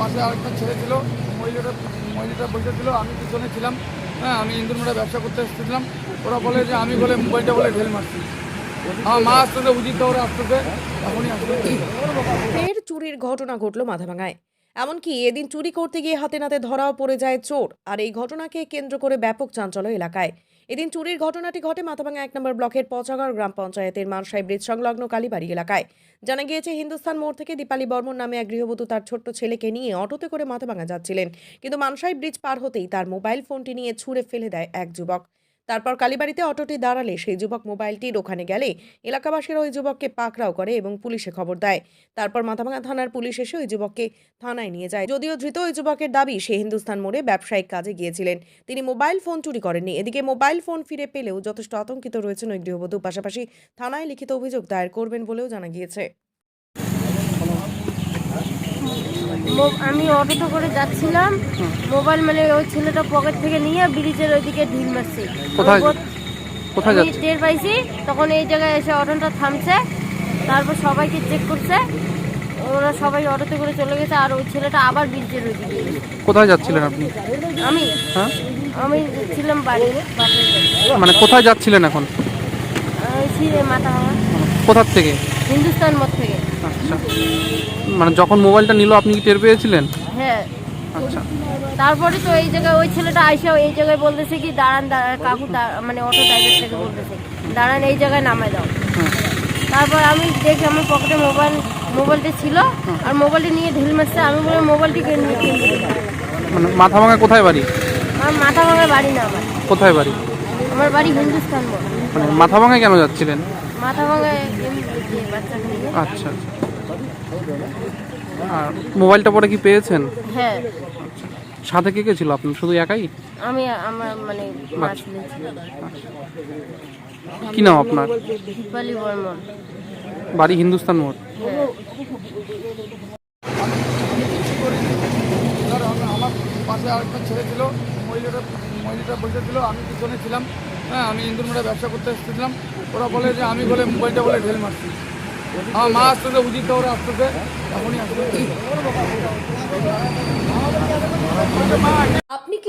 পাশে আরেকটা ছেলে ছিল, মহিলাটা মহিলাটা বসেছিল আমি পিছনে ছিলাম। হ্যাঁ আমি ইন্দুর মোড়ে ব্যবসা করতে এসেছিলাম। ওরা বলে যে, আমি বলে মোবাইলটা বলে ঢেল মারছি। আমার মা আসতেছে উচিত ওরা আসতেছে ফের চুরির ঘটনা ঘটল মাথাভাঙায়। এমনকি এদিন চুরি করতে গিয়ে হাতে নাতে ধরাও পড়ে যায় চোর। আর এই ঘটনাকে কেন্দ্র করে ব্যাপক চাঞ্চল্য এলাকায়। এদিন চুরির ঘটনাটি ঘটে মাথাভাঙা এক নম্বর ব্লকের পচাগড় গ্রাম পঞ্চায়েতের মানসাই ব্রিজ সংলগ্ন কালীবাড়ি এলাকায়। জানা গিয়েছে, হিন্দুস্থান মোড় থেকে দীপালি বর্মন নামে এক গৃহবধূ তার ছোট্ট ছেলেকে নিয়ে অটোতে করে মাথাভাঙা যাচ্ছিলেন। কিন্তু মানসাই ব্রিজ পার হতেই তার মোবাইল ফোনটি নিয়ে ছুঁড়ে ফেলে দেয় এক যুবক। তারপর কালীবাড়িতে অটোটি দাঁড়ালে সেই যুবক মোবাইলটির ওখানে গেলে এলাকাবাসীরা ওই যুবককে পাকড়াও করে এবং পুলিশে খবর দেয়। তারপর মাথাভাঙা থানার পুলিশ এসে ওই যুবককে থানায় নিয়ে যায়। যদিও ধৃত ওই যুবকের দাবি, সে হিন্দুস্তান মোড়ে ব্যবসায়িক কাজে গিয়েছিলেন। তিনি মোবাইল ফোন চুরি করেননি। এদিকে মোবাইল ফোন ফিরে পেলেও যথেষ্ট আতঙ্কিত রয়েছেন ওই গৃহবধূ। পাশাপাশি থানায় লিখিত অভিযোগ দায়ের করবেন বলেও জানা গিয়েছে। আমি অটোতে করে যাচ্ছিলাম। মোবাইল মানে ওই ছেলেটা পকেট থেকে নিয়ে ব্রিজের ওইদিকে ঢিল মারছে। কোথায়? ওর- কোথায় যাচ্ছে? টের পাইছি তখন এই জায়গায় এসে অটোটা থামছে তারপর সবাইকে চেক করছে। ওরা সবাই অটোতে করে চলে গেছে আর ওই ছেলেটা আবার ব্রিজের ওইদিকে। কোথায় যাচ্ছিলেন আপনি? আমি? হ্যাঁ? আমি ছিলাম বাড়ি। মানে কোথায় যাচ্ছিলেন এখন? মাথা কোথার থেকে? হিন্দুস্তান মত থেকে। আচ্ছা। মানে যখন মোবাইলটা নিল আপনি কি টের পেয়েছিলেন? হ্যাঁ। আচ্ছা। তারপরে তো এই জায়গায় ওই ছেলেটা আইসা এই জায়গায় বলতেছে কি দাঁড়ান দাঁড়ান কাকু মানে অটো ড্রাইভার থেকে বলতেছে দাঁড়ান এই জায়গায় নামায় দাও। তারপর আমি দেখি আমার পকেটে মোবাইল মোবাইলটা ছিল আর মোবাইলটা নিয়ে ঢিল মারছে আমি বলে মোবাইলটি মানে মাথা ভাঙা কোথায় বাড়ি? আমার মাথা ভাঙার বাড়ি না আমার। কোথায় বাড়ি? আমার বাড়ি হিন্দুস্তান মানে মাথা ভাঙায় কেন যাচ্ছিলেন? মাথা ভাঙায় আচ্ছা আচ্ছা। আর মোবাইলটা পরে কি পেয়েছেন? হ্যাঁ। সাথে কে কে ছিল? আপনার শুধু একাই? আমি আমার মানে মাছ আচ্ছা। কি নাম আপনার? বাড়ি হিন্দুস্তান মোড়। হ্যাঁ আমার পাশে আরেকটা ছেলে ছিল মহিলাটা মহিলাটা বসেছিল আমি পিছনে ছিলাম। হ্যাঁ আমি ইন্দুর মোড়ে ব্যবসা করতে এসেছিলাম। ওরা বলে যে, আমি বলে মোবাইলটা বলে ঢেল মারছি। আমার মা আসতেছে উচিত ওরা আসতে এখনই আসতে আপনি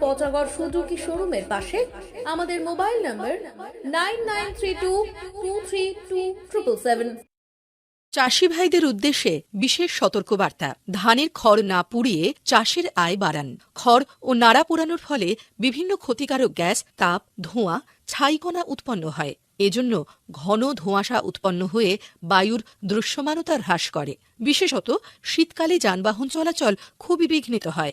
পচাগড় সুজুকি শোরুমের পাশে আমাদের মোবাইল নম্বর নাইন চাষি ভাইদের উদ্দেশ্যে বিশেষ সতর্কবার্তা। ধানের খড় না পুড়িয়ে চাষের আয় বাড়ান। খড় ও নাড়া পোড়ানোর ফলে বিভিন্ন ক্ষতিকারক গ্যাস, তাপ, ধোঁয়া ছাইকণা উৎপন্ন হয়। এজন্য ঘন ধোঁয়াশা উৎপন্ন হয়ে বায়ুর দৃশ্যমানতা হ্রাস করে। বিশেষত শীতকালে যানবাহন চলাচল খুবই বিঘ্নিত হয়।